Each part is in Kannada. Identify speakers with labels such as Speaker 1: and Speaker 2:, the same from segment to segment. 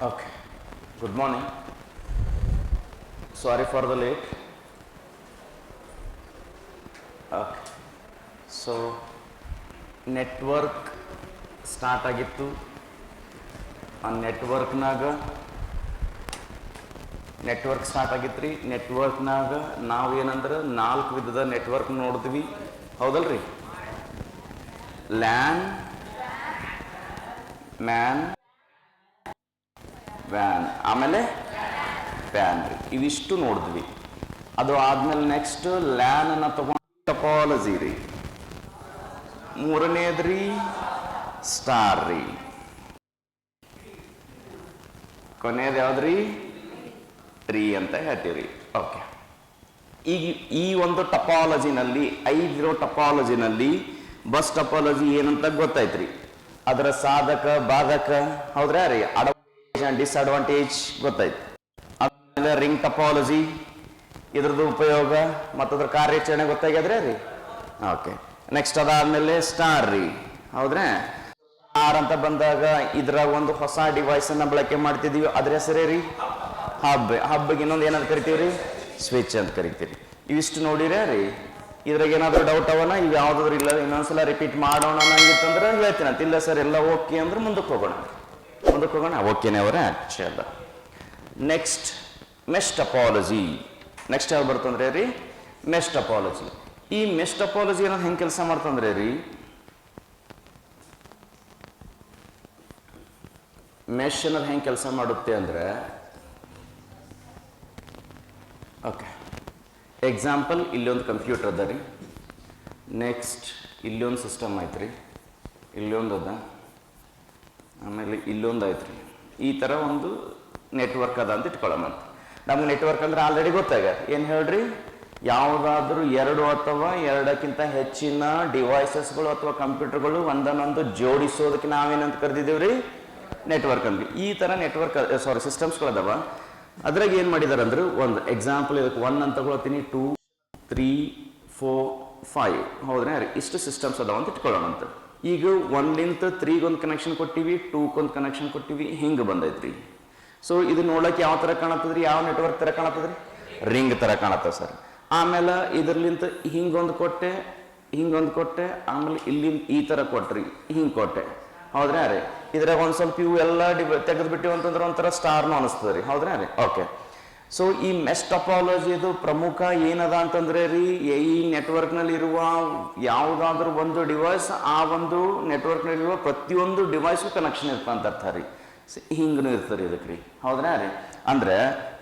Speaker 1: Okay. Good morning. Sorry for the late. Okay. So network start ಆಗಿತ್ತು ಆ ನೆಟ್ವರ್ಕ್ನಾಗ ನೆಟ್ವರ್ಕ್ ಸ್ಟಾರ್ಟ್ ಆಗಿತ್ತು ರೀ ನೆಟ್ವರ್ಕ್ನಾಗ ನಾವು ಏನಂದ್ರೆ ನಾಲ್ಕು ವಿಧದ ನೆಟ್ವರ್ಕ್ ನೋಡಿದ್ವಿ ಹೌದಲ್ರಿ ಲ್ಯಾನ್ ಮ್ಯಾನ್ ವ್ಯಾನ್ ಆಮೇಲೆ ಪ್ಯಾನ್ ರೀ. ಇವಿಷ್ಟು ನೋಡಿದ್ವಿ. ಅದು ಆದ್ಮೇಲೆ ನೆಕ್ಸ್ಟ್ ಲ್ಯಾನ್ ಅನ್ನ ತಗೊಂಡು ಟಪಾಲಜಿ ರೀ. ಮೂರನೇದು ರೀ ಸ್ಟಾರ್ ರೀ. ಕೊನೆಯದು ಯಾವ್ದ್ರಿ ಟ್ರೀ ಅಂತ ಹೇಳ್ತೀವಿ ಓಕೆ ಈಗ ಈ ಒಂದು ಟಪಾಲಜಿನಲ್ಲಿ ಐದಿರೋ ಟಪಾಲಜಿನಲ್ಲಿ ಬಸ್ ಟಪಾಲಜಿ ಏನಂತ ಗೊತ್ತಾಯ್ತ್ರಿ. ಅದರ ಸಾಧಕ, ಬಾಧಕ, ಹೌದ್ರಾ ರೀ? ಅಡ್ವಾಂಟೇಜ್ ಅಂಡ್ ಡಿಸ್ಅಡ್ವಾಂಟೇಜ್ ಗೊತ್ತಾಯ್ತು. ಆಮೇಲೆ ರಿಂಗ್ ಟಪಾಲಜಿ ಇದ್ರದ್ದು ಉಪಯೋಗ ಮತ್ತ ಅದ್ರ ಕಾರ್ಯಾಚರಣೆ ಗೊತ್ತಾಗ್ಯದ್ರೆ ರೀ? ಓಕೆ ನೆಕ್ಸ್ಟ್ ಅದಾದ್ಮೇಲೆ ಸ್ಟಾರ್ ರೀ ಹೌದ್ರೆ? ಸ್ಟಾರ್ ಅಂತ ಬಂದಾಗ ಇದರ ಒಂದು ಹೊಸ ಡಿವೈಸ್ ಅನ್ನ ಬಳಕೆ ಮಾಡ್ತಿದೀವಿ. ಅದ್ರ ಹೆಸರೇ ರೀ? ಹಬ್ ಹಬ್ಬಿಗೆ ಇನ್ನೊಂದು ಏನಂತ ಕರಿತೀವಿ ರೀ ಸ್ವಿಚ್ ಅಂತ ಕರಿತೀವಿ ಇವಿಷ್ಟು ನೋಡಿರೇ ರೀ? ಇದ್ರಾಗ ಏನಾದ್ರು ಡೌಟ್ ಅವನ? ಇವು ಯಾವ್ದಾದ್ರು ಇಲ್ಲ ಇನ್ನೊಂದ್ಸಲ ರಿಪೀಟ್ ಮಾಡೋಣ ಹೇಳ್ತೀನಿ. ಅಂತ ಇಲ್ಲ ಸರ್ ಎಲ್ಲ ಓಕೆ ಅಂದ್ರೆ ಮುಂದಕ್ಕೆ ಹೋಗೋಣ. ಮುಂದಕ್ಕೆ ಹೋಗೋಣ? ಓಕೆನೇ ಅವರೇ ಚಲ ನೆಕ್ಸ್ಟ್ ಮೆಸ್ಟ್ ಅಪಾಲಜಿ ನೆಕ್ಸ್ಟ್ ಯಾವ್ದು ಬರ್ತಂದ್ರೆ ರೀ? ಮೆಸ್ಟ್ ಅಪಾಲಜಿ ಈ ಮೆಸ್ಟ್ ಅಪಾಲಜಿ ಅನ್ನೋದು ಹೆಂಗೆ ಕೆಲಸ ಮಾಡ್ತಂದ್ರೆ ರೀ? ಮೆಶ್ ಅನ್ನೋದು ಹೆಂಗೆ ಕೆಲಸ ಮಾಡುತ್ತೆ ಅಂದ್ರೆ, ಓಕೆ. ಎಕ್ಸಾಂಪಲ್ ಇಲ್ಲೊಂದು ಕಂಪ್ಯೂಟರ್ ಅದ ರೀ. ನೆಕ್ಸ್ಟ್ ಇಲ್ಲೊಂದು ಸಿಸ್ಟಮ್ ಐತ್ರಿ. ಇಲ್ಲಿ ಇಲ್ಲೊಂದು ಅದ. ಆಮೇಲೆ ಇಲ್ಲೊಂದು ಐತೆ ರೀ ಈ ಥರ ಒಂದು ನೆಟ್ವರ್ಕ್ ಅದ ಅಂತ ಇಟ್ಕೊಳ್ಳೋಣಂತ ನಮ್ಗೆ ನೆಟ್ವರ್ಕ್ ಅಂದ್ರೆ ಆಲ್ರೆಡಿ ಗೊತ್ತಾಗ ಏನು ಹೇಳ್ರಿ? ಯಾವುದಾದ್ರೂ ಎರಡು ಅಥವಾ ಎರಡಕ್ಕಿಂತ ಹೆಚ್ಚಿನ ಡಿವೈಸಸ್ಗಳು ಅಥವಾ ಕಂಪ್ಯೂಟರ್ಗಳು ಒಂದನ್ನೊಂದು ಜೋಡಿಸೋದಕ್ಕೆ ನಾವೇನಂತ ಕರೆದಿದ್ದೀವಿ ರೀ ನೆಟ್ವರ್ಕ್ ಅಂದ್ವಿ. ಈ ಥರ ನೆಟ್ವರ್ಕ್ ಸಾರಿ ಸಿಸ್ಟಮ್ಸ್ಗಳು ಅದಾವ ಅದ್ರಾಗ ಏನು ಮಾಡಿದಾರೆ ಅಂದ್ರೆ ಒಂದು ಎಕ್ಸಾಂಪಲ್ ಇದಕ್ಕೆ ಒನ್ ಅಂತ ತಗೊಳ್ತೀನಿ ಟೂ ತ್ರೀ ಫೋರ್ ಫೈವ್ ಹೌದ್ರಾ? ರೀ ಇಷ್ಟು ಸಿಸ್ಟಮ್ಸ್ ಅದಾವ ಅಂತ ಇಟ್ಕೊಳ್ಳೋಣಂತ ಈಗ ಒನ್ಲಿಂತ ತ್ರೀಗೊಂದು ಕನೆಕ್ಷನ್ ಕೊಟ್ಟಿವಿ ಟೂಕೊಂದು ಕನೆಕ್ಷನ್ ಕೊಟ್ಟಿವಿ, ಹಿಂಗೆ ಬಂದೈತ್ರಿ. ಸೊ ಇದು ನೋಡೋಕೆ ಯಾವ ಥರ ಕಾಣತದ್ರಿ ಯಾವ ನೆಟ್ವರ್ಕ್ ಥರ ಕಾಣತದ್ರಿ ರಿಂಗ್ ಥರ ಕಾಣತ್ತೆ ಸರ್. ಆಮೇಲೆ ಇದರ್ಲಿಂತ ಹಿಂಗೊಂದು ಕೊಟ್ಟೆ ಹಿಂಗೊಂದು ಕೊಟ್ಟೆ, ಆಮೇಲೆ ಇಲ್ಲಿ ಈ ಥರ ಕೊಟ್ರಿ, ಹಿಂಗೆ ಕೊಟ್ಟೆ. ಹೌದ್ರಾ ರೀ ಇದ್ರಾಗ ಒಂದು ಸ್ವಲ್ಪ ಇವು ಎಲ್ಲ ಡಿ ತೆಗೆದ್ಬಿಟ್ಟಿವಿ ಅಂತಂದ್ರೆ ಒಂಥರ ಸ್ಟಾರ್ನು ಅನಿಸ್ತದೆ ರೀ ಹೌದ್ರಾ ರೀ ಓಕೆ ಸೊ ಈ ಮೆಸ್ ಟಪಾಲಜಿದು ಪ್ರಮುಖ ಏನದ ಅಂತಂದ್ರೆ ರೀ ಈ ನೆಟ್ವರ್ಕ್ನಲ್ಲಿರುವ ಯಾವುದಾದ್ರೂ ಒಂದು ಡಿವೈಸ್ ಆ ಒಂದು ನೆಟ್ವರ್ಕ್ನಲ್ಲಿರುವ ಪ್ರತಿಯೊಂದು ಡಿವೈಸ್ಗೂ ಕನೆಕ್ಷನ್ ಇರ್ತ ಅಂತ ಅರ್ಥ ರೀ. ಹಿಂಗೂ ಇರ್ತದೆ ಇದಕ್ಕೆ ರೀ. ಹೌದ್ರಾ ರೀ? ಅಂದ್ರೆ,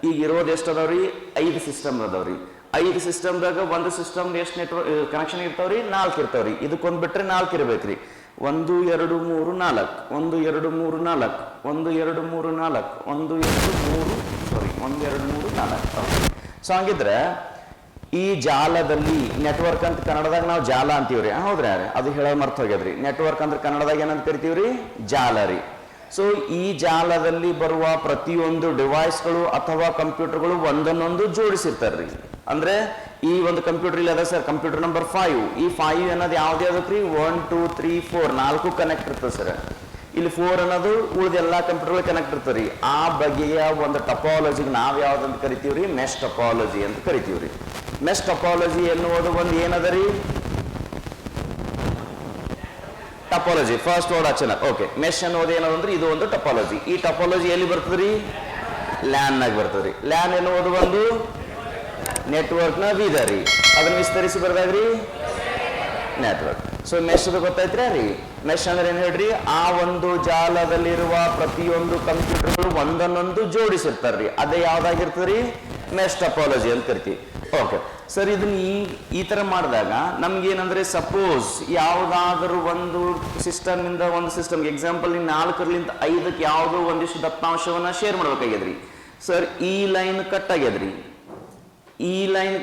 Speaker 1: ಈಗ ಇರೋದು ಎಷ್ಟು ಅದಾವ್ರಿ ಐದು ಸಿಸ್ಟಮ್ ಅದಾವ್ರಿ ಐದು ಸಿಸ್ಟಮ್ದಾಗ ಒಂದು ಸಿಸ್ಟಮ್ ಎಷ್ಟು ನೆಟ್ವರ್ಕ್ ಕನೆಕ್ಷನ್ ಇರ್ತಾವ್ರಿ ನಾಲ್ಕು ಇರ್ತಾವ್ರಿ ಇದಕ್ಕೊಂದು ಬಿಟ್ಟರೆ ನಾಲ್ಕು ಇರ್ಬೇಕ್ರಿ ಒಂದು, ಎರಡು, ಮೂರು, ನಾಲ್ಕು. ಒಂದು, ಎರಡು, ಮೂರು, ನಾಲ್ಕು. ಒಂದು, ಎರಡು, ಮೂರು, ನಾಲ್ಕು. ಒಂದು, ಎರಡು, ಮೂರು ಸಾರಿ ಒಂದು ಎರಡು ಮೂರು ನಾಲ್ಕು. ಸೊ ಹಂಗಿದ್ರೆ ಈ ಜಾಲದಲ್ಲಿ ನೆಟ್ವರ್ಕ್ ಅಂತ ಕನ್ನಡದಾಗ ನಾವು ಜಾಲ ಅಂತೀವ್ರಿ. ಹೌದ್ರಿ ಅದು ಹೇಳೋದು ಮರ್ತ ಹೋಗ್ಯದ್ರಿ. ನೆಟ್ವರ್ಕ್ ಅಂದ್ರೆ ಕನ್ನಡದಾಗ ಏನಂತ ಕರಿತೀವ್ರಿ? ಜಾಲ ರೀ. ಸೊ ಈ ಜಾಲದಲ್ಲಿ ಬರುವ ಪ್ರತಿಯೊಂದು ಡಿವೈಸ್ಗಳು ಅಥವಾ ಕಂಪ್ಯೂಟರ್ಗಳು ಒಂದನ್ನೊಂದು ಜೋಡಿಸಿರ್ತಾರ್ರಿ. ಅಂದ್ರೆ ಈ ಒಂದು ಕಂಪ್ಯೂಟರ್ ಇಲ್ಲಿ ಅದ ಸರ್ ಕಂಪ್ಯೂಟರ್ ನಂಬರ್ ಫೈವ್ ಈ ಫೈವ್ ಅನ್ನೋದು ಯಾವ್ದು ಯಾವ್ದಕ್ರಿ? ಒನ್ ಟೂ ತ್ರೀ ಫೋರ್ ನಾಲ್ಕು ಕನೆಕ್ಟ್ ಇರ್ತದೆ ಸರ್. ಇಲ್ಲಿ ಫೋರ್ ಅನ್ನೋದು ಉಳಿದ ಎಲ್ಲ ಕಂಪ್ಯೂಟರ್ ಕನೆಕ್ಟ್ ಇರ್ತದೆ ರೀ ಆ ಬಗೆಯ ಒಂದು ಟಪಾಲಜಿಗೆ ನಾವು ಯಾವ್ದಂತ ರೀ ಮೆಸ್ ಟಪಾಲಜಿ ಅಂತ ಕರಿತೀವ್ರಿ. ಮೆಸ್ ಟಪಾಲಜಿ ಎನ್ನುವುದು ಒಂದು ಏನದ ರೀ ಟಪಾಲಜಿ ಫಸ್ಟ್ ವರ್ಡ್ ಅಚನ ಓಕೆ ಮೆಸ್ ಅನ್ನೋದು ಏನದಂದ್ರೆ ಇದು ಒಂದು ಟಪಾಲಜಿ ಈ ಟಪಾಲಜಿ ಎಲ್ಲಿ ಬರ್ತದ್ರಿ? ಲ್ಯಾನ್ ಬರ್ತದೆ ಬರ್ತದ್ರಿ. ಲ್ಯಾನ್ ಎನ್ನುವುದು ಒಂದು ನೆಟ್ವರ್ಕ್ನ ವಿಧ ರೀ ಅದನ್ನ ವಿಸ್ತರಿಸಿ ಬರ್ದಾಗ್ರಿ? ನೆಟ್ವರ್ಕ್ ಸೊ ಮೆಶ್ ಗೊತ್ತೈತ್ರಿ ರೀ? ಮೆಶ್ ಅಂದ್ರೆ ಏನ್ ಹೇಳ್ರಿ? ಆ ಒಂದು ಜಾಲದಲ್ಲಿರುವ ಪ್ರತಿಯೊಂದು ಕಂಪ್ಯೂಟರ್ಗಳು ಒಂದನ್ನೊಂದು ಜೋಡಿಸಿರ್ತಾರ್ರಿ. ಅದೇ ಯಾವ್ದಾಗಿರ್ತದ್ರಿ? ಮೆಶ್ ಟಪಾಲಜಿ ಅಂತ ಕರಿತೀವಿ ಓಕೆ ಸರ್ ಇದನ್ನ ಈ ತರ ಮಾಡಿದಾಗ ನಮ್ಗೇನಂದ್ರೆ ಸಪೋಸ್ ಯಾವುದಾದರೂ ಒಂದು ಸಿಸ್ಟಮ್ ಇಂದ ಒಂದು ಸಿಸ್ಟಮ್ ಎಕ್ಸಾಂಪಲ್ ನೀವು ನಾಲ್ಕರಲಿಂದ ಐದಕ್ಕೆ ಯಾವುದೋ ಒಂದಿಷ್ಟು ದತ್ತಾಂಶವನ್ನ ಶೇರ್ ಮಾಡ್ಬೇಕಾಗ್ಯದ್ರಿ. ಸರ್ ಈ ಲೈನ್ ಕಟ್ ಆಗ್ಯದ್ರಿ. ಈ ಲೈನ್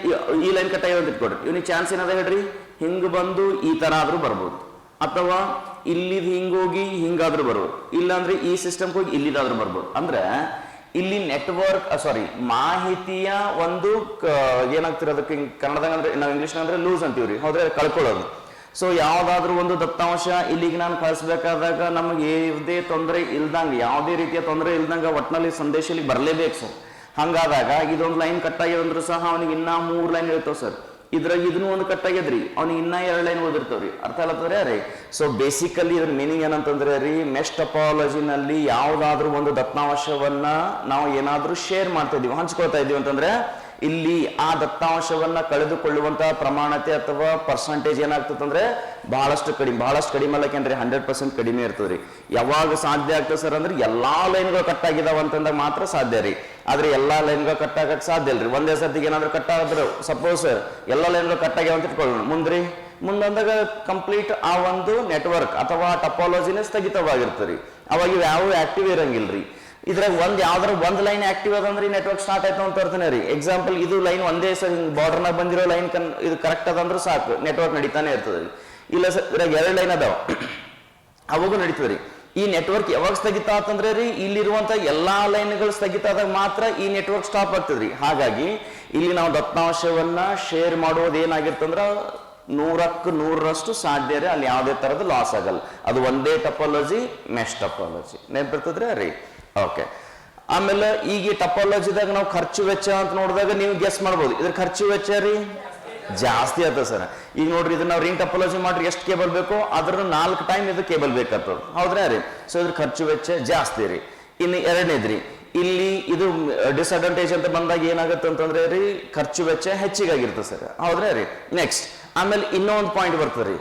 Speaker 1: ಈ ಲೈನ್ ಕಟ್ ಆಗ್ಯದ ಇಟ್ಕೊಡ್ರಿ ಇವ್ನಿಗೆ ಚಾನ್ಸ್ ಏನದ ಹೇಳ್ರಿ? ಹಿಂಗ್ ಬಂದು ಈ ತರ ಆದ್ರೂ ಬರ್ಬೋದು. ಅಥವಾ ಇಲ್ಲಿದು ಹಿಂಗೋಗಿ ಹಿಂಗಾದ್ರೂ ಬರ್ಬೋದು. ಇಲ್ಲಾಂದ್ರೆ ಈ ಸಿಸ್ಟಮ್ ಹೋಗಿ ಇಲ್ಲಿದಾದ್ರೂ ಬರ್ಬೋದು. ಅಂದ್ರೆ ಇಲ್ಲಿ ನೆಟ್ವರ್ಕ್ ಸಾರಿ ಮಾಹಿತಿಯ ಒಂದು ಏನಾಗ್ತಿರೋದಕ್ಕೆ ಕನ್ನಡದಾಗ ಅಂದ್ರೆ, ನಾವು ಇಂಗ್ಲಿಷ್ ಅಂದ್ರೆ ಲೂಸ್ ಅಂತೀವ್ರಿ ಹೌದ್ರೆ? ಕಳ್ಕೊಳ್ಳೋದು. ಸೊ ಯಾವುದಾದ್ರೂ ಒಂದು ದತ್ತಾಂಶ ಇಲ್ಲಿಗೆ ನಾನು ಕಳಿಸ್ಬೇಕಾದಾಗ ನಮಗೆ ಯಾವುದೇ ತೊಂದರೆ ಇಲ್ದಂಗೆ, ಯಾವುದೇ ರೀತಿಯ ತೊಂದರೆ ಇಲ್ದಂಗೆ ಒಟ್ಟಿನಲ್ಲಿ ಸಂದೇಶ ಇಲ್ಲಿ ಬರಲೇಬೇಕು. ಸರ್ ಹಂಗಾದಾಗ ಇದೊಂದು ಲೈನ್ ಕಟ್ ಆಗ್ಯದಂದ್ರೂ ಸಹ ಅವನಿಗೆ ಇನ್ನೂ ಮೂರು ಲೈನ್ ಇರ್ತಾವೆ ಸರ್. ಇದ್ರಾಗ ಇದನ್ನು ಒಂದು ಕಟ್ ಆಗ್ಯದ್ರಿ ಅವ್ನಿಗೆ ಇನ್ನೂ ಎರಡು ಲೈನ್ ಓದಿರ್ತಾವ್ರಿ. ಅರ್ಥ ಆಗತ್ತವ್ರಿ ರೀ ಸೊ ಬೇಸಿಕಲಿ ಇದ್ರ ಮೀನಿಂಗ್ ಏನಂತಂದ್ರೆ ರೀ ಮೆಸ್ಟ್ ಅಪಾಲಜಿನಲ್ಲಿ ಯಾವುದಾದ್ರೂ ಒಂದು ದತ್ನಾವಶವನ್ನ ನಾವು ಏನಾದರೂ ಶೇರ್ ಮಾಡ್ತಾ ಇದೀವಿ. ಹಂಚ್ಕೊಳ್ತಾ ಇದೀವಿ ಅಂತಂದ್ರೆ ಇಲ್ಲಿ ಆ ದತ್ತಾಂಶವನ್ನ ಕಳೆದುಕೊಳ್ಳುವಂತಹ ಪ್ರಮಾಣತೆ ಅಥವಾ ಪರ್ಸೆಂಟೇಜ್ ಏನಾಗ್ತದಂದ್ರೆ ಬಹಳಷ್ಟು ಕಡಿಮೆ ಬಹಳಷ್ಟು ಕಡಿಮೆ ಅಲ್ಲಕೇನ್ರಿ ಹಂಡ್ರೆಡ್ ಪರ್ಸೆಂಟ್ ಕಡಿಮೆ ಇರ್ತದ್ರಿ. ಯಾವಾಗ ಸಾಧ್ಯ ಆಗ್ತದೆ ಸರ್ ಅಂದ್ರೆ ಎಲ್ಲಾ ಲೈನ್ಗಳು ಕಟ್ ಆಗಿದಾವ ಅಂತಂದಾಗ ಮಾತ್ರ ಸಾಧ್ಯ ರೀ. ಆದ್ರೆ ಎಲ್ಲಾ ಲೈನ್ಗಳು ಕಟ್ ಆಗಕ್ ಸಾಧ್ಯ ಇಲ್ರಿ. ಒಂದೇ ಸರ್ತಿಗೆ ಏನಾದ್ರು ಕಟ್ ಆದ್ರೆ ಸಪೋಸ್ ಎಲ್ಲಾ ಲೈನ್ಗಳು ಕಟ್ ಆಗ್ಯಾವ ಅಂತ ಇಟ್ಕೊಳ್ಳೋಣ. ಮುಂದ್ರಿ, ಮುಂದಂದಾಗ ಕಂಪ್ಲೀಟ್ ಆ ಒಂದು ನೆಟ್ವರ್ಕ್ ಅಥವಾ ಟಪಾಲಜಿನೇ ಸ್ಥಗಿತವಾಗಿರ್ತದೆ ಅವಾಗ ಇವು ಯಾವ ಆಕ್ಟಿವ್ ಇರಂಗಿಲ್ರಿ. ಇದ್ರಾಗ ಒಂದ್ ಯಾವ್ದಾರು ಒಂದ್ ಲೈನ್ ಆಕ್ಟಿವ್ ಅದಂದ್ರೆ ನೆಟ್ವರ್ಕ್ ಸ್ಟಾರ್ಟ್ ಆಯ್ತು ಅಂತ ಅರ್ಥನೇ ರೀ. ಎಕ್ಸಾಂಪಲ್ ಇದು ಲೈನ್ ಒಂದೇ ಸರ್ ಬಾರ್ಡರ್ನಾಗ ಬಂದಿರೋ ಲೈನ್ ಕನ್ ಇದು ಕರೆಕ್ಟ್ ಅದಂದ್ರೆ ಸಾಕು. ನೆಟ್ವರ್ಕ್ ನಡೀತಾನೆ ಇರ್ತದೆ ರೀ. ಇಲ್ಲ ಸರ್ ಇದ್ರಾಗ ಎರಡು ಲೈನ್ ಅದಾವ. ಅವಾಗೂ ನಡೀತದೆ ರೀ. ಈ ನೆಟ್ವರ್ಕ್ ಯಾವಾಗ ಸ್ಥಗಿತ ಆತಂದ್ರೆ ರೀ, ಇಲ್ಲಿರುವಂತ ಎಲ್ಲಾ ಲೈನ್ಗಳು ಸ್ಥಗಿತ ಆದಾಗ ಮಾತ್ರ ಈ ನೆಟ್ವರ್ಕ್ ಸ್ಟಾಪ್ ಆಗ್ತದ್ರಿ ಹಾಗಾಗಿ ಇಲ್ಲಿ ನಾವು ದತ್ತಾಂಶವನ್ನ ಶೇರ್ ಮಾಡೋದು ಏನಾಗಿರ್ತಂದ್ರ ನೂರಕ್ಕೆ ನೂರರಷ್ಟು ಸಾಧ್ಯ ರೀ. ಅಲ್ಲಿ ಯಾವುದೇ ತರದ ಲಾಸ್ ಆಗಲ್ಲ. ಅದು ಒಂದೇ ಟಪಾಲಜಿ ಮೆಶ್ ಟಪಾಲಜಿ ನೆನಪಿರ್ತದ್ರಿ ರೀ ಓಕೆ ಆಮೇಲೆ ಈಗ ಟಪಾಲಜಿದಾಗ ನಾವು ಖರ್ಚು ವೆಚ್ಚ ಅಂತ ನೋಡಿದಾಗ ನೀವು ಗೆಸ್ ಮಾಡ್ಬೋದು. ಇದ್ರ ಖರ್ಚು ವೆಚ್ಚ ರೀ? ಜಾಸ್ತಿ ಆಯ್ತದ ಸರ್. ಈಗ ನೋಡ್ರಿ, ಇದನ್ನ ನಾವು ರಿಂಗ್ ಟಪಾಲಜಿ ಮಾಡ್ರಿ, ಎಷ್ಟು ಕೇಬಲ್ ಬೇಕೋ ಅದ್ರ ನಾಲ್ಕು ಟೈಮ್ ಇದು ಕೇಬಲ್ ಬೇಕಾಗ್ತದೆ. ಹೌದ್ರಾ ರೀ? ಸೊ ಇದ್ರ ಖರ್ಚು ವೆಚ್ಚ ಜಾಸ್ತಿ ರೀ. ಇನ್ನು ಎರಡನೇದ್ರಿ ಇಲ್ಲಿ ಇದು ಡಿಸ್ಅಡ್ವಾಂಟೇಜ್ ಅಂತ ಬಂದಾಗ ಏನಾಗುತ್ತೆ ಅಂತಂದ್ರೆ ರೀ, ಖರ್ಚು ವೆಚ್ಚ ಹೆಚ್ಚಿಗಾಗಿರ್ತದೆ ಸರ್. ಹೌದ್ರಾ ರೀ? ನೆಕ್ಸ್ಟ್ ಆಮೇಲೆ ಇನ್ನೊಂದು ಪಾಯಿಂಟ್ ಬರ್ತದೆ ರೀ.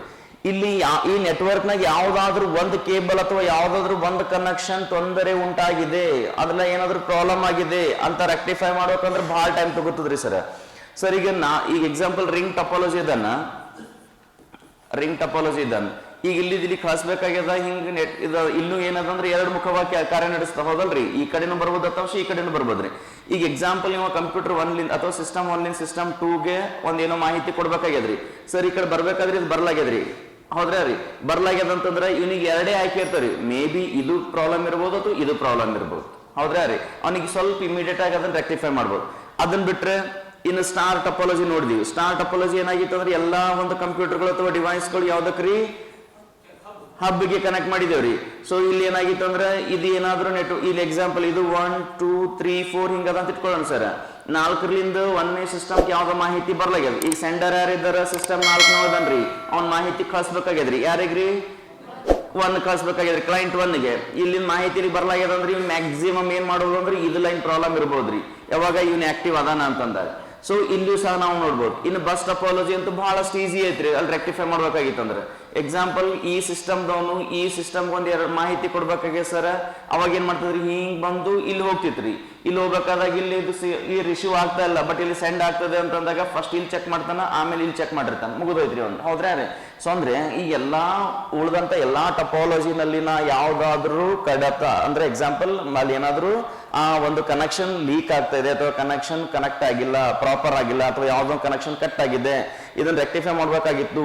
Speaker 1: ಇಲ್ಲಿ ಈ ಈ ನೆಟ್ವರ್ಕ್ನಾಗ ಯಾವ್ದಾದ್ರು ಒಂದು ಕೇಬಲ್ ಅಥವಾ ಯಾವ್ದಾದ್ರು ಒಂದು ಕನೆಕ್ಷನ್ ತೊಂದರೆ ಉಂಟಾಗಿದೆ, ಅದನ್ನ ಏನಾದ್ರೂ ಪ್ರಾಬ್ಲಮ್ ಆಗಿದೆ ಅಂತ ರೆಕ್ಟಿಫೈ ಮಾಡ್ಬೇಕಂದ್ರೆ ಬಹಳ ಟೈಮ್ ತಗೋತದ್ರಿ ಸರ್ ಸರ್ ಈಗ ನಾ, ಈಗ ಎಕ್ಸಾಂಪಲ್ ರಿಂಗ್ ಟಪಾಲಜಿ ಇದನ್ನ. ರಿಂಗ್ ಟಪಾಲಜಿ ಇದನ್ನ. ಈಗ ಇಲ್ಲಿ ಇಲ್ಲಿ ಕಳಿಸ್ಬೇಕಾಗ್ಯದ, ಹಿಂಗ್ ನೆಟ್ ಇದು ಇನ್ನೂ ಏನದಂದ್ರೆ ಎರಡು ಮುಖವಾಗಿ ಕಾರ್ಯ ನಡೆಸ್ತಾ ಹೋದಲ್ರಿ. ಈ ಕಡೆನೂ ಬರ್ಬೋದು ಅಥವಾ ಈ ಕಡೆನೂ ಬರ್ಬೋದ್ರಿ. ಈಗ ಎಕ್ಸಾಂಪಲ್ ನೀವು ಕಂಪ್ಯೂಟರ್ ಒನ್ಲಿಂದ ಅಥವಾ ಸಿಸ್ಟಮ್ ಒನ್ಲಿಂದ ಸಿಸ್ಟಮ್ ಟೂಗೆ ಒಂದೇನೋ ಮಾಹಿತಿ ಕೊಡ್ಬೇಕಾಗ್ಯದ್ರಿ. ಸರ್ ಈ ಕಡೆ ಬರ್ಬೇಕಾದ್ರೆ ಇದು ಬರ್ಲಾಗ್ಯದ್ರಿ. ಹೌದ್ರಾ ರೀ ಬರ್ಲಾಗ್ಯದ ಅಂತಂದ್ರೆ ಇವನಿಗೆ ಎರಡೇ ಆಯ್ಕೆ ಇರ್ತಾರೆ ಮೇ ಬಿ ಇದು ಪ್ರಾಬ್ಲಮ್ ಇರ್ಬೋದು ಅಥವಾ ಇದು ಪ್ರಾಬ್ಲಮ್ ಇರ್ಬೋದು. ಹೌದ್ರಾ ರೀ ಅವನಿಗೆ ಸ್ವಲ್ಪ ಇಮಿಡಿಯೇಟ್ ಆಗಿ ಅದನ್ನ ರೆಕ್ಟಿಫೈ ಮಾಡ್ಬೋದು. ಅದನ್ನ ಬಿಟ್ರೆ ಇನ್ನು ಸ್ಟಾರ್ ಟಪಾಲಜಿ ನೋಡಿದೀವಿ. ಸ್ಟಾರ್ ಟಪಾಲಜಿ ಏನಾಗಿತ್ತು ಅಂದ್ರೆ ಎಲ್ಲಾ ಒಂದು ಕಂಪ್ಯೂಟರ್ಗಳು ಅಥವಾ ಡಿವೈಸ್ಗಳು ಯಾವ್ದಕ್ರಿ? ಹಬ್ಗೆ ಕನೆಕ್ಟ್ ಮಾಡಿದೇವ್ರಿ. ಸೊ ಇಲ್ಲಿ ಏನಾಗಿತ್ತು ಅಂದ್ರೆ ಇದು ಏನಾದ್ರೂ ನೆಟ್ ಇಲ್ಲಿ ಎಕ್ಸಾಂಪಲ್ ಇದು ಒನ್ ಟೂ ತ್ರೀ ಫೋರ್ ಹಿಂಗದ ಅಂತ ಇಟ್ಕೊಳ್ಳೋಣ ಸರ್ ನಾಲ್ಕರಿಂದ ಒಂದನೇ ಸಿಸ್ಟಮ್ ಯಾವ್ದೋ ಮಾಹಿತಿ ಬರ್ಲಾಗ್ಯದ. ಈಗ ಸೆಂಡರ್ ಯಾರಿದ್ದಾರ ಸಿಸ್ಟಮ್ ನಾಲ್ಕು ನೋಡ್ದನ್ರಿ ಅವ್ನ ಮಾಹಿತಿ ಕಳ್ಸ್ಬೇಕಾಗ್ಯದ್ರಿ. ಯಾರಿಗ್ರಿ? ಒನ್ ಕಳ್ಸ್ಬೇಕಾಗ್ಯದ್ರಿ ಕ್ಲೈಂಟ್ ಒನ್ಗೆ ಇಲ್ಲಿನ ಮಾಹಿತಿ ಬರ್ಲಾಗ್ಯದ ಅಂದ್ರೆ ಇವ್ ಮ್ಯಾಕ್ಸಿಮಮ್ ಏನ್ ಮಾಡೋದು ಅಂದ್ರೆ ಇದು ಲೈನ್ ಪ್ರಾಬ್ಲಮ್ ಇರ್ಬೋದ್ರಿ. ಯಾವಾಗ ಇವ್ನ ಆಕ್ಟಿವ್ ಅದಾನ ಅಂತಂದ ಸೊ ಇಲ್ಲಿಯೂ ಸಹ ನಾವು ನೋಡ್ಬೋದು. ಇನ್ನು ಬಸ್ ಟಪಾಲಜಿ ಅಂತೂ ಬಹಳಷ್ಟು ಈಸಿ ಐತ್ರಿ. ಅಲ್ಲಿ ರೆಕ್ಟಿಫೈ ಮಾಡ್ಬೇಕಾಗಿತ್ತಂದ್ರೆ. ಎಕ್ಸಾಂಪಲ್ ಈ ಸಿಸ್ಟಮ್ದವನು ಈ ಸಿಸ್ಟಮ್ ಒಂದ್ ಎರಡು ಮಾಹಿತಿ ಕೊಡ್ಬೇಕಾಗ್ಯದ ಸರ್ ಅವಾಗ ಏನ್ ಮಾಡ್ತದ್ರಿ? ಹಿಂಗೆ ಬಂದು ಇಲ್ಲಿ ಹೋಗ್ತಿತ್ರಿ. ಇಲ್ಲಿ ಹೋಗ್ಬೇಕಾದಾಗ ಇಲ್ಲಿ ಇದು ಈ ರಿಸೀವ್ ಆಗ್ತಾ ಇಲ್ಲ ಬಟ್ ಇಲ್ಲಿ ಸೆಂಡ್ ಆಗ್ತದೆ ಅಂತಂದಾಗ ಫಸ್ಟ್ ಇಲ್ಲಿ ಚೆಕ್ ಮಾಡ್ತಾನ, ಆಮೇಲೆ ಇಲ್ಲಿ ಚೆಕ್ ಮಾಡಿರ್ತಾನೆ. ಮುಗಿದೋಯ್ತ್ರಿ ಅವ್ನು. ಹೌದ್ರೆ ಅದೇ ಸೊ ಅಂದ್ರೆ ಈ ಎಲ್ಲಾ ಉಳಿದಂತ ಎಲ್ಲಾ ಟಪಾಲಜಿನಲ್ಲಿನ ಯಾವ್ದಾದ್ರೂ ಕಡತ, ಅಂದ್ರೆ ಎಕ್ಸಾಂಪಲ್ ಅಲ್ಲಿ ಏನಾದರೂ ಆ ಒಂದು ಕನೆಕ್ಷನ್ ಲೀಕ್ ಆಗ್ತಾ ಇದೆ ಅಥವಾ ಕನೆಕ್ಷನ್ ಕನೆಕ್ಟ್ ಆಗಿಲ್ಲ ಪ್ರಾಪರ್ ಆಗಿಲ್ಲ, ಅಥವಾ ಯಾವ್ದೊಂದು ಕನೆಕ್ಷನ್ ಕಟ್ ಆಗಿದೆ, ಇದನ್ನ ರೆಕ್ಟಿಫೈ ಮಾಡ್ಬೇಕಾಗಿತ್ತು,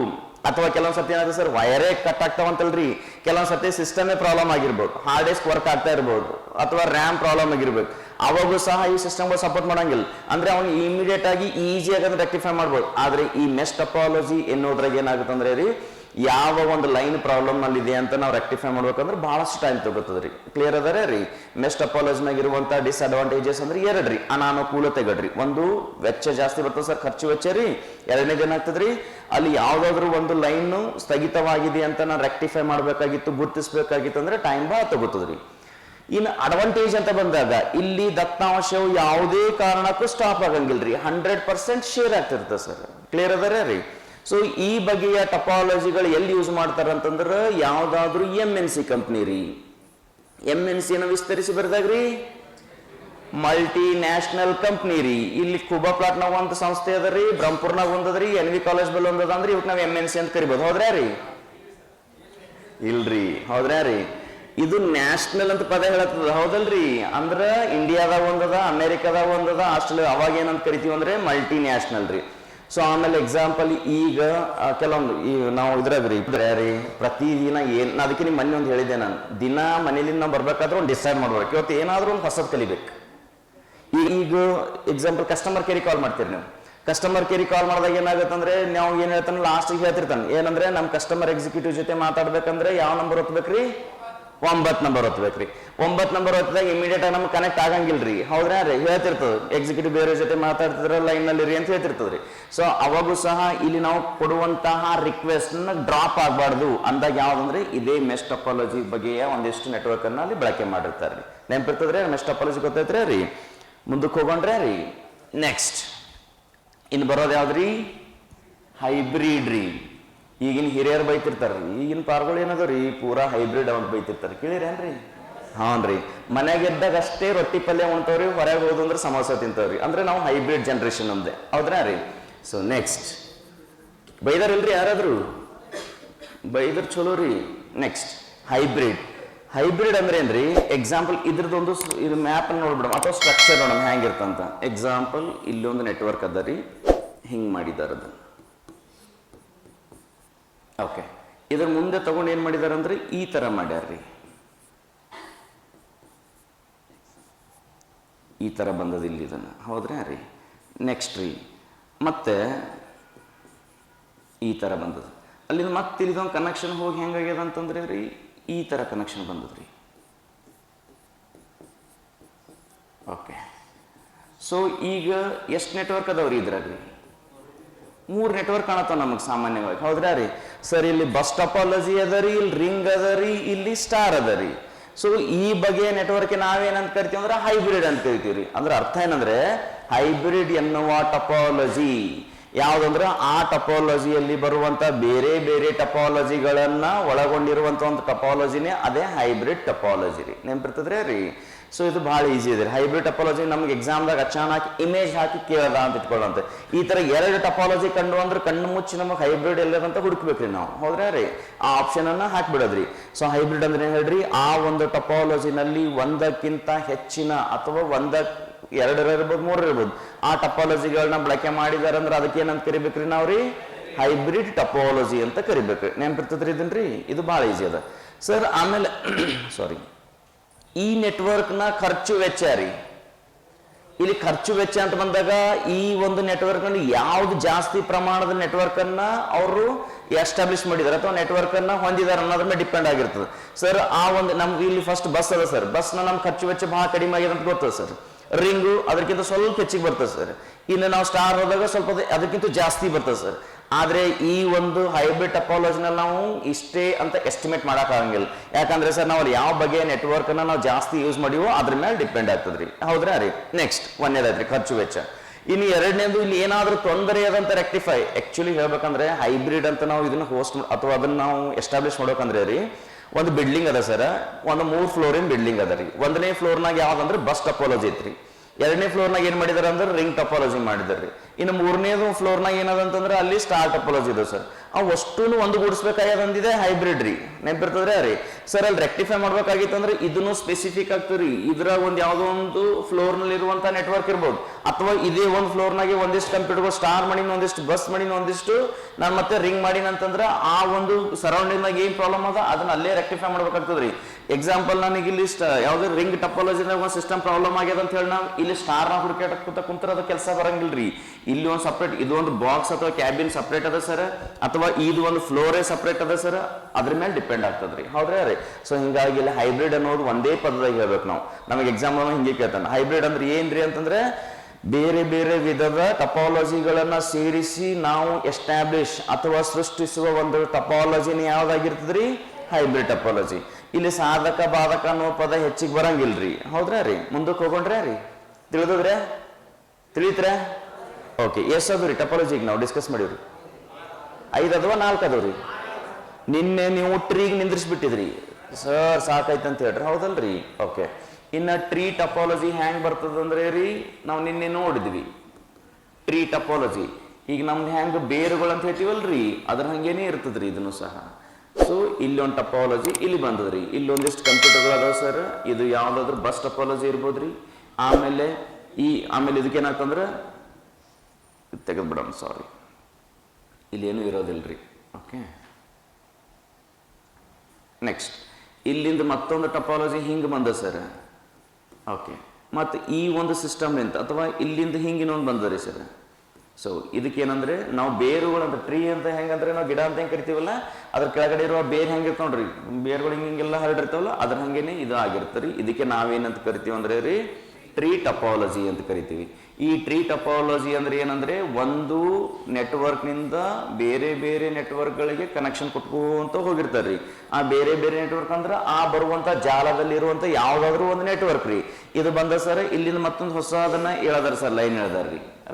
Speaker 1: ಅಥವಾ ಕೆಲವೊಂದ್ ಸತಿ ಏನಾದ್ರು ಸರ್ ವೈರೇ ಕಟ್ ಆಗ್ತಾವಂತಲ್ರಿ, ಕೆಲವೊಂದ್ ಸತಿ ಸಿಸ್ಟಮೇ ಪ್ರಾಬ್ಲಮ್ ಆಗಿರ್ಬೋದು ಹಾರ್ಡ್ ಡಿಸ್ಕ್ ವರ್ಕ್ ಆಗ್ತಾ ಇರ್ಬೋದು, ಅಥವಾ ರ್ಯಾಮ್ ಪ್ರಾಬ್ಲಮ್ ಆಗಿರ್ಬೇಕು. ಅವಾಗೂ ಸಹ ಈ ಸಿಸ್ಟಮ್ಗಳು ಸಪೋರ್ಟ್ ಮಾಡೋಂಗಿಲ್ಲ. ಅಂದ್ರೆ ಅವ್ನು ಇಮಿಡಿಯೇಟ್ ಆಗಿ ಈಸಿಯಾಗಿ ಅದನ್ನು ರೆಕ್ಟಿಫೈ ಮಾಡ್ಬೋದು. ಆದರೆ ಈ ಮೆಸ್ ಟಪಾಲಜಿ ಎನ್ನುವುದ್ರಾಗ ಏನಾಗುತ್ತೆ ಅಂದ್ರೆ ರೀ, ಯಾವ ಒಂದು ಲೈನ್ ಪ್ರಾಬ್ಲಮ್ನಲ್ಲಿ ಇದೆ ಅಂತ ನಾವು ರೆಕ್ಟಿಫೈ ಮಾಡ್ಬೇಕಂದ್ರೆ ಭಾಳಷ್ಟು ಟೈಮ್ ರೀ. ಕ್ಲಿಯರ್ ಅದರ ರೀ? ಮೆಸ್ ಟಪಾಲಜಿನಾಗ ಇರುವಂಥ ಡಿಸ್ಅಡ್ವಾಂಟೇಜಸ್ ಅಂದ್ರೆ ಅನಾನುಕೂಲತೆ ಗಡ್ರಿ. ಒಂದು ವೆಚ್ಚ ಜಾಸ್ತಿ ಬರ್ತದೆ ಸರ್, ಖರ್ಚು ವೆಚ್ಚ ರೀ. ಎರಡನೇದು ಏನಾಗ್ತದ್ರಿ ಅಲ್ಲಿ ಯಾವುದಾದ್ರೂ ಒಂದು ಲೈನು ಸ್ಥಗಿತವಾಗಿದೆ ಅಂತ ನಾನು ರೆಕ್ಟಿಫೈ ಮಾಡಬೇಕಾಗಿತ್ತು, ಗುರುತಿಸಬೇಕಾಗಿತ್ತು ಅಂದ್ರೆ ಟೈಮ್ ಭಾಳ ತಗೋತದ್ರಿ ಇನ್ನು ಅಡ್ವಾಂಟೇಜ್ ಅಂತ ಬಂದಾಗ ಇಲ್ಲಿ ದತ್ತಾಂಶವು ಯಾವುದೇ ಕಾರಣಕ್ಕೂ ಸ್ಟಾಪ್ ಆಗಂಗಿಲ್ರಿ. ಹಂಡ್ರೆಡ್ ಪರ್ಸೆಂಟ್ ಶೇರ್ ಆಗ್ತಿರ್ತದೆ ಸರ್ ಕ್ಲಿಯರ್ ಅದರ ರೀ? ಸೊ ಈ ಬಗೆಯ ಟಪಾಲಜಿಗಳು ಎಲ್ಲಿ ಯೂಸ್ ಮಾಡ್ತಾರ ಅಂತಂದ್ರೆ ಯಾವ್ದಾದ್ರು ಎಂ ಎನ್ ಸಿ ಕಂಪ್ನಿ ರೀ. ಎಂ ಎನ್ ಸಿ ವಿಸ್ತರಿಸಿ ರೀ. ಮಲ್ಟಿ ನ್ಯಾಷನಲ್ ಕಂಪ್ನಿ ರೀ. ಇಲ್ಲಿ ಕುಬಾ ಪ್ಲಾಟ್ನಾಗ ಒಂದು ಸಂಸ್ಥೆ ಅದ ರೀ ಬ್ರಹ್ಮಪುರ್ನಾಗ ಒಂದದ್ರಿ ಎನ್ ವಿ ಕಾಲೇಜ್ ಬಲ್ ಒಂದದ ಅಂದ್ರೆ ಇವಕ್ಕೆ ನಾವು ಎಂ ಎನ್ ಸಿ ಅಂತ ಕರಿಬೋದು. ಹೌದ್ರ್ಯಾ ರೀ? ಇಲ್ರಿ. ಹೌದ್ರಾ ರೀ? ಇದು ನ್ಯಾಷನಲ್ ಅಂತ ಪದ ಹೇಳತ್ತದ, ಹೌದಲ್ರಿ? ಅಂದ್ರ ಇಂಡಿಯಾದಾಗ ಒಂದದ ಅಮೇರಿಕಾದಾಗ ಒಂದದ ಆಸ್ಟ್ರೇಲಿಯಾ ಅವಾಗ ಏನಂತ ಕರಿತೀವಿ ಅಂದ್ರೆ ಮಲ್ಟಿ ನ್ಯಾಷನಲ್ ರೀ. ಸೊ ಆಮೇಲೆ ಎಕ್ಸಾಂಪಲ್ ಈಗ ಕೆಲವೊಂದು, ಈ, ನಾವು ಇದ್ರಾಗ ರೀ ರೀ ಪ್ರತಿದಿನ ಏನು ಅದಕ್ಕೆ ನಿಮ್ಮ ಮನೆ ಒಂದು ಹೇಳಿದ್ದೆ ನಾನು. ದಿನ ಮನೇಲಿಂದ ನಾವು ಬರ್ಬೇಕಾದ್ರೆ ಒಂದು ಡಿಸೈಡ್ ಮಾಡ್ಬೇಕು ಇವತ್ತು ಏನಾದರೂ ಒಂದು ಹೊಸದು ಕಲಿಬೇಕು. ಈ- ಈಗ ಎಕ್ಸಾಂಪಲ್ ಕಸ್ಟಮರ್ ಕೇರಿ ಕಾಲ್ ಮಾಡ್ತೀರಿ ನೀವು. ಕಸ್ಟಮರ್ ಕೇರಿಗೆ ಕಾಲ್ ಮಾಡಿದಾಗ ಏನಾಗುತ್ತೆ ಅಂದ್ರೆ ನಾವು ಏನು ಹೇಳ್ತಾನೆ ಲಾಸ್ಟಿಗೆ ಹೇಳ್ತಿರ್ತಾನೆ. ಏನಂದ್ರೆ ನಮ್ಮ ಕಸ್ಟಮರ್ ಎಕ್ಸಿಕ್ಯೂಟಿವ್ ಜೊತೆ ಮಾತಾಡ್ಬೇಕಂದ್ರೆ ಯಾವ ನಂಬರ್ ಒತ್ತಬೇಕ್ರಿ ಒಂಬತ್ತು ನಂಬರ್ ಹೊತ್ತಬೇಕ್ರಿ ಒಂಬತ್ತು ನಂಬರ್ ಹೊತ್ತದಾಗ ಇಮಿಡಿಯೇಟ್ ಆಗಿ ನಮ್ಗೆ ಕನೆಕ್ಟ್ ಆಗಂಗಿಲ್ರಿ. ಹೌದ್ರಾ ರೀ ಹೇಳ್ತಿರ್ತದೆ. ಎಕ್ಸಿಕ್ಯೂಟಿವ್ ಬೇರೆ ಜೊತೆ ಮಾತಾಡ್ತಿದ್ರ ಲೈನ್ ರೀ ಅಂತ ಹೇಳ್ತಿರ್ತದ್ರಿ. ಸೊ ಅವಾಗೂ ಸಹ ಇಲ್ಲಿ ನಾವು ಕೊಡುವಂತಹ ರಿಕ್ವೆಸ್ಟ್ನ ಡ್ರಾಪ್ ಆಗಬಾರ್ದು. ಅಂದಾಗ ಯಾವ್ದಂದ್ರೆ ಇದೇ ಮೆಸ್ ಟಪಾಲಜಿ ಬಗೆಯ ಒಂದಿಷ್ಟು ನೆಟ್ವರ್ಕ್ ಅನ್ನ ಅಲ್ಲಿ ಬಳಕೆ ಮಾಡಿರ್ತಾರೆ ರೀ ಮೆಸ್ ಟಪಾಲಜಿ ಗೊತ್ತೈತ್ರಿ ರೀ? ಮುಂದಕ್ಕೆ ಹೋಗೊಂಡ್ರೆ ರೀ ನೆಕ್ಸ್ಟ್ ಇನ್ನು ಬರೋದು ಯಾವ್ದ್ರಿ? ಹೈಬ್ರಿಡ್ ರೀ. ಈಗಿನ ಹಿರಿಯರು ಬೈತಿರ್ತಾರ್ರಿ, ಈಗಿನ ಪಾರ್ಗಳು ಏನದ ರೀ ಪೂರಾ ಹೈಬ್ರಿಡ್ ಅವಂತ ಬೈತಿರ್ತಾರೆ. ಕೇಳಿರೇನ್ರಿ ಹಾನ್ ರೀ. ಇದ್ದಾಗ ಅಷ್ಟೇ ರೊಟ್ಟಿ ಪಲ್ಯ ಉಣ್ತಾವ್ರಿ ಹೊರಗೆ ಹೋದು ಅಂದ್ರೆ ಸಮೋಸ ತಿಂತಾವ್ರಿ. ಅಂದ್ರೆ ನಾವು ಹೈಬ್ರಿಡ್ ಜನ್ರೇಷನ್ ಅಂದೆ ಹೌದ್ರಾ ರೀ? ಸೊ ನೆಕ್ಸ್ಟ್ ಬೈದಾರಿಲ್ರಿ ಯಾರಾದ್ರು? ಬೈದ್ರ ಚಲೋ ರೀ. ನೆಕ್ಸ್ಟ್ ಹೈಬ್ರಿಡ್ ಹೈಬ್ರಿಡ್ ಅಂದ್ರೆ ಏನ್ರಿ? ಎಕ್ಸಾಂಪಲ್ ಇದ್ರದೊಂದು ಇದು ಮ್ಯಾಪ್ ನೋಡ್ಬಿಡಮ್. ಅಥವಾ ಸ್ಟ್ರಕ್ಚರ್ ನೋಡಮ್. ಹೆಂಗಿರ್ತಂತ ಎಕ್ಸಾಂಪಲ್ ಇಲ್ಲೊಂದು ನೆಟ್ವರ್ಕ್ ಅದ ರೀ. ಹಿಂಗ್ ಮಾಡಿದಾರ ಅದನ್ನ. ಓಕೆ. ಇದ್ರ ಮುಂದೆ ತಗೊಂಡು ಏನು ಮಾಡಿದಾರೆ ಅಂದ್ರೆ ಈ ಥರ ಮಾಡ್ಯಾರ್ರಿ. ಈ ಥರ ಬಂದದ ಇಲ್ಲಿ ಇದನ್ನ. ಹೌದ್ರಾ ರೀ ನೆಕ್ಸ್ಟ್ ರೀ. ಮತ್ತೆ ಈ ಥರ ಬಂದದ ಅಲ್ಲಿಂದ ಮತ್ತೆ ಇಲ್ಲಿದೊಂದು ಕನೆಕ್ಷನ್ ಹೋಗಿ ಹೆಂಗಾಗ್ಯದ ಅಂತಂದ್ರೆ ರೀ, ಈ ಥರ ಕನೆಕ್ಷನ್ ಬಂದದ್ರಿ. ಓಕೆ. ಸೊ ಈಗ ಎಷ್ಟು ನೆಟ್ವರ್ಕ್ ಅದಾವ್ರಿ ಇದ್ರಾಗ ಮೂರು ನೆಟ್ವರ್ಕ್ ಕಾಣತ್ತಾವ ನಮಗೆ ಸಾಮಾನ್ಯವಾಗಿ. ಹೌದ್ರಾ ರೀ? ಸರ್ ಇಲ್ಲಿ ಬಸ್ ಟಪಾಲಜಿ ಅದ ರೀ ಇಲ್ಲಿ ರಿಂಗ್ ಅದ ರೀ ಇಲ್ಲಿ ಸ್ಟಾರ್ ಅದ ರೀ ಸೊ ಈ ಬಗೆಯ ನೆಟ್ವರ್ಕ್ ನಾವೇನಂತ ಕರಿತೀವಿ ಅಂದ್ರೆ ಹೈಬ್ರಿಡ್ ಅಂತ ಕರಿತೀವಿ ಅಂದ್ರೆ ಅರ್ಥ ಏನಂದ್ರೆ ಹೈಬ್ರಿಡ್ ಎನ್ನುವ ಟಪಾಲಜಿ ಯಾವುದಂದ್ರೆ ಆ ಟಪಾಲಜಿಯಲ್ಲಿ ಬರುವಂತ ಬೇರೆ ಬೇರೆ ಟಪಾಲಜಿಗಳನ್ನ ಒಳಗೊಂಡಿರುವಂತ ಒಂದು ಟಪಾಲಜಿನೇ ಅದೇ ಹೈಬ್ರಿಡ್ ಟಪಾಲಜಿ ರೀ. ನೆನಪಿರ್ತದ್ರಿ ರೀ ಸೊ ಇದು ಭಾಳ ಈಸಿ ಇದೆ. ಹೈಬ್ರಿಡ್ ಟಪಾಲಜಿ ನಮ್ಗೆ ಎಕ್ಸಾಮ್ದಾಗ ಅಚಾನಕ್ ಇಮೇಜ್ ಹಾಕಿ ಕೇಳದ ಅಂತ ಇಟ್ಕೊಳ್ಳಂತೆ ಈ ತರ ಎರಡು ಟಪಾಲಜಿ ಕಂಡು ಅಂದ್ರೆ ಕಣ್ಣು ಮುಚ್ಚಿ ನಮಗೆ ಹೈಬ್ರಿಡ್ ಎಲ್ಲದಂತ ಹುಡುಕ್ಬೇಕ್ರಿ ನಾವು. ಹೌದ್ರಾ ರೀ? ಆ ಆಪ್ಷನ್ ಅನ್ನ ಹಾಕ್ಬಿಡೋದ್ರಿ. ಸೊ ಹೈಬ್ರಿಡ್ ಅಂದ್ರೆ ಏನ್ ಹೇಳ್ರಿ? ಆ ಒಂದು ಟಪಾಲಜಿನಲ್ಲಿ ಒಂದಕ್ಕಿಂತ ಹೆಚ್ಚಿನ ಅಥವಾ ಒಂದ ಎರಡರ ಇರ್ಬೋದು, ಮೂರರ ಇರ್ಬೋದು. ಆ ಟಪಾಲಜಿಗಳನ್ನ ಬಳಕೆ ಮಾಡಿದಾರೆ ಅಂದ್ರೆ ಅದಕ್ಕೆ ಏನಂತ ಕರಿಬೇಕ್ರಿ ನಾವು ರೀ ಹೈಬ್ರಿಡ್ ಟಪಾಲಜಿ ಅಂತ ಕರಿಬೇಕ್ರಿ. ನೆನ್ಪಿರ್ತದ್ರಿ ಇದನ್ರಿ? ಇದು ಭಾಳ ಈಸಿ ಅದ. ಸರ್ ಆಮೇಲೆ ಸಾರಿ ಈ ನೆಟ್ವರ್ಕ್ನ ಖರ್ಚು ವೆಚ್ಚ ರೀ. ಇಲ್ಲಿ ಖರ್ಚು ವೆಚ್ಚ ಅಂತ ಬಂದಾಗ ಈ ಒಂದು ನೆಟ್ವರ್ಕ್ನಲ್ಲಿ ಯಾವ್ದು ಜಾಸ್ತಿ ಪ್ರಮಾಣದ ನೆಟ್ವರ್ಕನ್ನು ಅವರು ಎಸ್ಟಾಬ್ಲಿಷ್ ಮಾಡಿದ್ದಾರೆ ಅಥವಾ ನೆಟ್ವರ್ಕನ್ನು ಹೊಂದಿದ್ದಾರೆ ಅನ್ನೋದ್ರ ಮೇಲೆ ಡಿಪೆಂಡ್ ಆಗಿರ್ತದೆ. ಸರ್ ಆ ಒಂದು ನಮ್ಗೆ ಇಲ್ಲಿ ಫಸ್ಟ್ ಬಸ್ ಅದ ಸರ್ ಬಸ್ನ ನಮ್ ಖರ್ಚು ವೆಚ್ಚ ಭಾಳ ಕಡಿಮೆ ಆಗಿದೆ ಅಂತ ಗೊತ್ತದ ಸರ್ ರಿಂಗು ಅದಕ್ಕಿಂತ ಸ್ವಲ್ಪ ಹೆಚ್ಚಿಗೆ ಬರ್ತದೆ ಸರ್ ಇನ್ನು ನಾವು ಸ್ಟಾರ್ ಹೋದಾಗ ಸ್ವಲ್ಪ ಅದಕ್ಕಿಂತ ಜಾಸ್ತಿ ಬರ್ತದೆ ಸರ್. ಆದರೆ ಈ ಒಂದು ಹೈಬ್ರಿಡ್ ಟಪಾಲಜಿನಲ್ಲಿ ನಾವು ಇಷ್ಟೇ ಅಂತ ಎಸ್ಟಿಮೇಟ್ ಮಾಡೋಕ್ಕಾಗಂಗಿಲ್ಲ ಯಾಕಂದ್ರೆ ಸರ್ ನಾವು ಯಾವ ಬಗೆಯ ನೆಟ್ವರ್ಕನ್ನು ನಾವು ಜಾಸ್ತಿ ಯೂಸ್ ಮಾಡಿವೋ ಅದ್ರ ಮೇಲೆ ಡಿಪೆಂಡ್ ಆಗ್ತದ್ರಿ. ಹೌದ್ರಾ ರೀ? ನೆಕ್ಸ್ಟ್ ಒಂದೇದಾಯ್ತ್ರಿ, ಖರ್ಚು ವೆಚ್ಚ. ಇನ್ನು ಎರಡನೇದು ಇಲ್ಲಿ ಏನಾದರೂ ತೊಂದರೆ ಅದಂತ ರೆಕ್ಟಿಫೈ ಆ್ಯಕ್ಚುಲಿ ಹೇಳ್ಬೇಕಂದ್ರೆ ಹೈಬ್ರಿಡ್ ಅಂತ ನಾವು ಇದನ್ನು ಹೋಸ್ಟ್ ಅಥವಾ ಅದನ್ನು ನಾವು ಎಸ್ಟಾಬ್ಲಿಷ್ ಮಾಡೋಕಂದ್ರೆ ರೀ, ಒಂದು ಬಿಲ್ಡಿಂಗ್ ಅದ ಸರ್. ಒಂದು ಮೂರು ಫ್ಲೋರಿನ ಬಿಲ್ಡಿಂಗ್ ಅದ ರೀ. ಒಂದನೇ ಫ್ಲೋರ್ನಾಗ ಯಾವ್ದಂದ್ರೆ ಬಸ್ ಟಪಾಲಜಿ ಐತ್ರಿ. ಎರಡನೇ ಫ್ಲೋರ್ನಾಗ ಏನು ಮಾಡಿದಾರೆ ಅಂದ್ರೆ ರಿಂಗ್ ಟಪಾಲಜಿ ಮಾಡಿದಾರೆ ಇನ್ನು ಮೂರನೇದು ಫ್ಲೋರ್ನಾಗ ಏನದಂತಂದ್ರೆ ಅಲ್ಲಿ ಸ್ಟಾರ್ ಟಪಾಲಜಿ ಇದೆ ಸರ್. ಆ ಅಷ್ಟೂ ಒಂದು ಗೂಡಿಸ್ಬೇಕಾಗ್ಯದಂದಿದೆ ಹೈಬ್ರಿಡ್ ರೀ. ನೆನಪಿರ್ತದ್ರೆ ರೀ ಸರ್ ಅಲ್ಲಿ ರೆಕ್ಟಿಫೈ ಮಾಡ್ಬೇಕಾಗಿತ್ತಂದ್ರೆ ಇದನ್ನು ಸ್ಪೆಸಿಫಿಕ್ ರೀ. ಇದ್ರಾಗ ಒಂದು ಯಾವುದೋ ಒಂದು ಫ್ಲೋರ್ನಲ್ಲಿ ಇರುವಂತ ನೆಟ್ವರ್ಕ್ ಇರ್ಬೋದು. ಅಥವಾ ಇದೇ ಒಂದು ಫ್ಲೋರ್ನಾಗೆ ಒಂದಿಷ್ಟು ಕಂಪ್ಯೂಟರ್ ಸ್ಟಾರ್ ಮಾಡಿನ ಒಂದಿಷ್ಟು ಬಸ್ ಮಾಡಿನ ಒಂದಿಷ್ಟು, ನಾನು ಮತ್ತೆ ರಿಂಗ್ ಮಾಡಿನ ಅಂತಂದ್ರೆ ಆ ಒಂದು ಸರೌಂಡಿಂಗ್ನಾಗ ಏನ್ ಪ್ರಾಬ್ಲಮ್ ಅದ, ಅದನ್ನ ಅಲ್ಲೇ ರೆಕ್ಟಿಫೈ ಮಾಡ್ಬೇಕಾಗ್ತದ್ರಿ ಎಕ್ಸಾಂಪಲ್ ನನಗೆ ಇಲ್ಲಿ ಯಾವ್ದು ರಿಂಗ್ ಟಪಾಲಜಿನಾಗ ಒಂದು ಸಿಸ್ಟಮ್ ಪ್ರಾಬ್ಲಮ್ ಆಗ್ಯದ ಅಂತ ಹೇಳಿ ನಾವು ಇಲ್ಲಿ ಸ್ಟಾರ್ನ ಹುಡುಕಾಟ ಕುಂತರ ಅದು ಕೆಲಸ ಬರಂಗಿಲ್ರಿ. ಇಲ್ಲಿ ಒಂದು ಸಪ್ರೇಟ್ ಇದು ಒಂದು ಬಾಕ್ಸ್ ಅಥವಾ ಕ್ಯಾಬಿನ್ ಸಪ್ರೇಟ್ ಅದ ಸರ್ ಅಥವಾ ಇದು ಒಂದು ಫ್ಲೋರೇ ಸಪ್ರೇಟ್ ಅದ ಸರ್ ಅದ್ರ ಮೇಲೆ ಡಿಪೆಂಡ್ ಆಗ್ತದ್ರಿ. ಹೌದ್ರಾ ರೀ? ಸೊ ಹಿಂಗಾಗಿ ಇಲ್ಲಿ ಹೈಬ್ರಿಡ್ ಅನ್ನೋದು ಒಂದೇ ಪದದಾಗ ಹೇಳ್ಬೇಕು ನಾವು. ನಮಗೆ ಎಕ್ಸಾಂಪಲ್ ಹಿಂಗೆ ಕೇಳ್ತಾನೆ. ಹೈಬ್ರಿಡ್ ಅಂದ್ರೆ ಏನ್ರಿ ಅಂತಂದ್ರೆ ಬೇರೆ ಬೇರೆ ವಿಧದ ಟಪಾಲಜಿಗಳನ್ನ ಸೇರಿಸಿ ನಾವು ಎಸ್ಟಾಬ್ಲಿಷ್ ಅಥವಾ ಸೃಷ್ಟಿಸುವ ಒಂದು ಟಪಾಲಜಿನ ಯಾವ್ದಾಗಿರ್ತದ್ರಿ? ಹೈಬ್ರಿಡ್ ಟಪಾಲಜಿ ಇಲ್ಲಿ ಸಾಧಕ, ಬಾಧಕ ಅನ್ನೋ ಪದ ಹೆಚ್ಚಿಗೆ ಬರಂಗಿಲ್ರಿ. ಹೌದ್ರಾ ರೀ? ಮುಂದಕ್ಕೆ ಹೋಗೊಂಡ್ರೆ ರೀ? ತಿಳಿದ್ರೆ ತಿಳಿತ್ರ? ಓಕೆ ಎಷ್ಟು ಅದು ರೀ, ಟಪಾಲಜಿಗೆ ನಾವು ಡಿಸ್ಕಸ್ ಮಾಡಿವ್ರಿ. ಐದು ಅದಾವ, ನಾಲ್ಕು ಅದಾವ ರೀ? ನಿನ್ನೆ ನೀವು ಟ್ರೀಗೆ ನಿಂದ್ರಿಸ್ಬಿಟ್ಟಿದ್ರಿ. ಸರ್ ಸಾಕಾಯ್ತು ಅಂತ ಹೇಳ್ರಿ. ಹೌದಲ್ರಿ? ಓಕೆ ಇನ್ನು ಟ್ರೀ ಟಪಾಲಜಿ ಹ್ಯಾಂಗ್ ಬರ್ತದಂದ್ರೆ ರೀ, ನಾವು ನಿನ್ನೆ ನೋಡಿದ್ವಿ. ಟ್ರೀ ಟಪಾಲಜಿ ಈಗ ನಮ್ದು ಹ್ಯಾಂಗೆ ಬೇರುಗಳು ಅಂತ ಹೇಳ್ತೀವಲ್ರಿ? ಅದ್ರ ಹಂಗೇನೆ ಇರ್ತದ್ರಿ ಇದನ್ನು ಸಹ. ಸೊ ಇಲ್ಲಿ ಒಂದು ಟಪಾಲಜಿ ಇಲ್ಲಿ ಬಂದದ್ರಿ. ಇಲ್ಲಿ ಒಂದಿಷ್ಟು ಕಂಪ್ಯೂಟರ್ಗಳು ಅದಾವ ಸರ್ ಇದು ಯಾವುದಾದ್ರೂ ಬಸ್ ಟಪಾಲಜಿ ಇರ್ಬೋದ್ರಿ? ಆಮೇಲೆ ಈ, ಆಮೇಲೆ ಇದಕ್ಕೇನಾಗ್ತಂದ್ರೆ ತೆಗೆದು ಬಿಡೋಣ ಸಾರಿ ಇಲ್ಲೇನು ರೀ ಓಕೆ ನೆಕ್ಸ್ಟ್ ಇಲ್ಲಿಂದ ಮತ್ತೊಂದು ಟಪಾಲಜಿ ಹಿಂಗೆ ಬಂದ ಸರ್ ಓಕೆ ಮತ್ತು ಈ ಒಂದು ಸಿಸ್ಟಮ್ ಅಂತ ಅಥವಾ ಇಲ್ಲಿಂದ ಹಿಂಗೆ ಇನ್ನೊಂದು ಬಂದರಿ ಸರ್ ಸೊ ಇದಕ್ಕೇನಂದ್ರೆ ನಾವು ಬೇರುಗಳು ಅಂತ ಟ್ರೀ ಅಂತ ಹೆಂಗಂದ್ರೆ ನಾವು ಗಿಡ ಅಂತ ಹೆಂಗೆ ಕರಿತೀವಲ್ಲ, ಅದ್ರ ಕೆಳಗಡೆ ಇರುವ ಬೇರು ಹೆಂಗಿರ್ತಾವ ನೋಡ್ರಿ, ಬೇರುಗಳು ಹಿಂಗೆಲ್ಲ ಹರಡಿರ್ತಾವಲ್ಲ, ಅದ್ರ ಹಂಗೇನೆ ಇದು ಆಗಿರ್ತದೆ ಇದಕ್ಕೆ ನಾವೇನಂತ ಕರಿತೀವಿ ಅಂದ್ರೆ ರೀ ಟ್ರೀ ಟಪಾಲಜಿ ಅಂತ ಕರಿತೀವಿ. ಈ ಟ್ರೀ ಟಪಾಲಜಿ ಅಂದ್ರೆ ಏನಂದ್ರೆ ಒಂದು ನೆಟ್ವರ್ಕ್ನಿಂದ ಬೇರೆ ಬೇರೆ ನೆಟ್ವರ್ಕ್ಗಳಿಗೆ ಕನೆಕ್ಷನ್ ಕೊಟ್ಕೊಂತ ಹೋಗಿರ್ತಾರೆ ರೀ. ಆ ಬೇರೆ ಬೇರೆ ನೆಟ್ವರ್ಕ್ ಅಂದ್ರೆ ಆ ಬರುವಂತ ಜಾಲದಲ್ಲಿರುವಂತ ಯಾವ್ದಾದ್ರು ಒಂದು ನೆಟ್ವರ್ಕ್ ರೀ. ಇದು ಬಂದ ಸರ್ ಇಲ್ಲಿಂದ ಮತ್ತೊಂದು ಹೊಸ ಅದನ್ನ ಹೇಳದಾರ ಸರ್ ಲೈನ್ ಹೇಳ್ದಾರ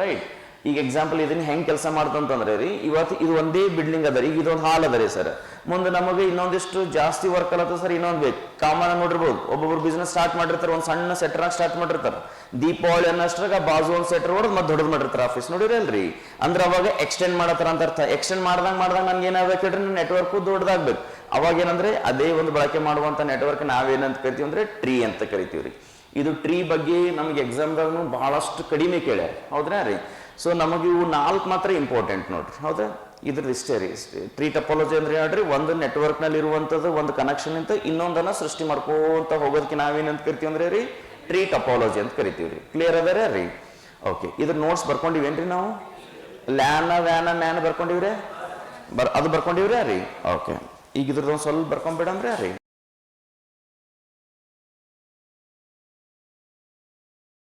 Speaker 1: ರೈಟ್ ಈಗ ಎಕ್ಸಾಂಪಲ್ ಇದನ್ನ ಹೆಂಗೆ ಕೆಲಸ ಮಾಡ್ತಂತಂದ್ರೆ ರೀ, ಇವತ್ತು ಇದು ಒಂದೇ ಬಿಲ್ಡಿಂಗ್ ಅದ ರೀ, ಈಗ ಇದೊಂದು ಹಾಲ್ ಅದ ರೀ ಸರ್ ಮುಂದೆ ನಮಗೆ ಇನ್ನೊಂದಿಷ್ಟು ಜಾಸ್ತಿ ವರ್ಕ್ ಅಲ್ಲತ್ತ ಸರ್ ಇನ್ನೊಂದು ಬೇಕು ಕಾಮನ್ ನೋಡಿರ್ಬೋದು. ಒಬ್ಬೊಬ್ರು ಬಿಸ್ನೆಸ್ ಸ್ಟಾರ್ಟ್ ಮಾಡಿರ್ತಾರೆ, ಒಂದು ಸಣ್ಣ ಸೆಟ್ರಾಗ ಸ್ಟಾರ್ಟ್ ಮಾಡಿರ್ತಾರೆ. ದೀಪಾವಳಿ ಅನ್ನಷ್ಟ್ರಾಗ ಬಾಜು ಒಂದು ಸೆಟ್ರ್ ಹೊಡೆದು ಮತ್ತೆ ದೊಡ್ಡದು ಮಾಡಿರ್ತಾರೆ ಆಫೀಸ್ ನೋಡಿರಲ್ರಿ. ಅಂದ್ರೆ ಅವಾಗ ಎಕ್ಸ್ಟೆಂಡ್ ಮಾಡತ್ತಾರ ಅಂತ ಅರ್ಥ. ಎಕ್ಸ್ಟೆಂಡ್ ಮಾಡ್ದಂಗೆ ಮಾಡ್ದಾಗ ನನ್ಗೆ ಏನಾಗಬೇಕು ಹೇಳ್ರಿ? ನೆಟ್ವರ್ಕ್ ದೊಡ್ಡದಾಗ್ಬೇಕು ಅವಾಗ ಏನಂದ್ರೆ, ಅದೇ ಒಂದು ಬಳಕೆ ಮಾಡುವಂಥ ನೆಟ್ವರ್ಕ್ ನಾವೇನಂತ ಕರಿತೀವಿ ಅಂದ್ರೆ ಟ್ರೀ ಅಂತ ಕರಿತೀವಿ ರೀ ಇದು ಟ್ರೀ ಬಗ್ಗೆ ನಮ್ಗೆ ಎಕ್ಸಾಮ್ದಾಗೂ ಬಹಳಷ್ಟು ಕಡಿಮೆ ಕೇಳ್ಯಾರ. ಹೌದ್ರಾ ರೀ? ಸೊ ನಮಗೆ ಇವು ನಾಲ್ಕು ಮಾತ್ರ ಇಂಪಾರ್ಟೆಂಟ್ ನೋಡ್ರಿ. ಹೌದಾ ಇದ್ರ ಇಷ್ಟೇ ರೀ. ಟ್ರೀ ಟಪಾಲಜಿ ಅಂದ್ರೆ ಹೇಳ್ರಿ, ಒಂದು ನೆಟ್ವರ್ಕ್ನಲ್ಲಿ ಇರುವಂತದ್ದು ಒಂದು ಕನೆಕ್ಷನ್ ಅಂತ ಇನ್ನೊಂದನ್ನ ಸೃಷ್ಟಿ ಮಾಡ್ಕೋತ ಹೋಗೋದಕ್ಕೆ ನಾವೇನಂತ ಕರಿತೀವಿ ಅಂದ್ರೆ ರೀ ಟ್ರೀ ಟಪಾಲಜಿ ಅಂತ ಕರಿತೀವಿ ರೀ. ಕ್ಲಿಯರ್ ಅದರ ರೀ? ಓಕೆ ಇದ್ರ ನೋಟ್ಸ್ ಬರ್ಕೊಂಡಿವೇನ್ರಿ ನಾವು? ಲ್ಯಾನ, ವ್ಯಾನ, ಮ್ಯಾನ್ ಬರ್ಕೊಂಡಿವ್ರೆ? ಬರ್, ಅದು ಬರ್ಕೊಂಡಿವ್ರಿ ರೀ? ಓಕೆ ಈಗ ಇದ್ರದ್ದು ಒಂದು ಸ್ವಲ್ಪ ಬರ್ಕೊಂಡ್ಬಿಡಂಬ್ರಿ ರೀ.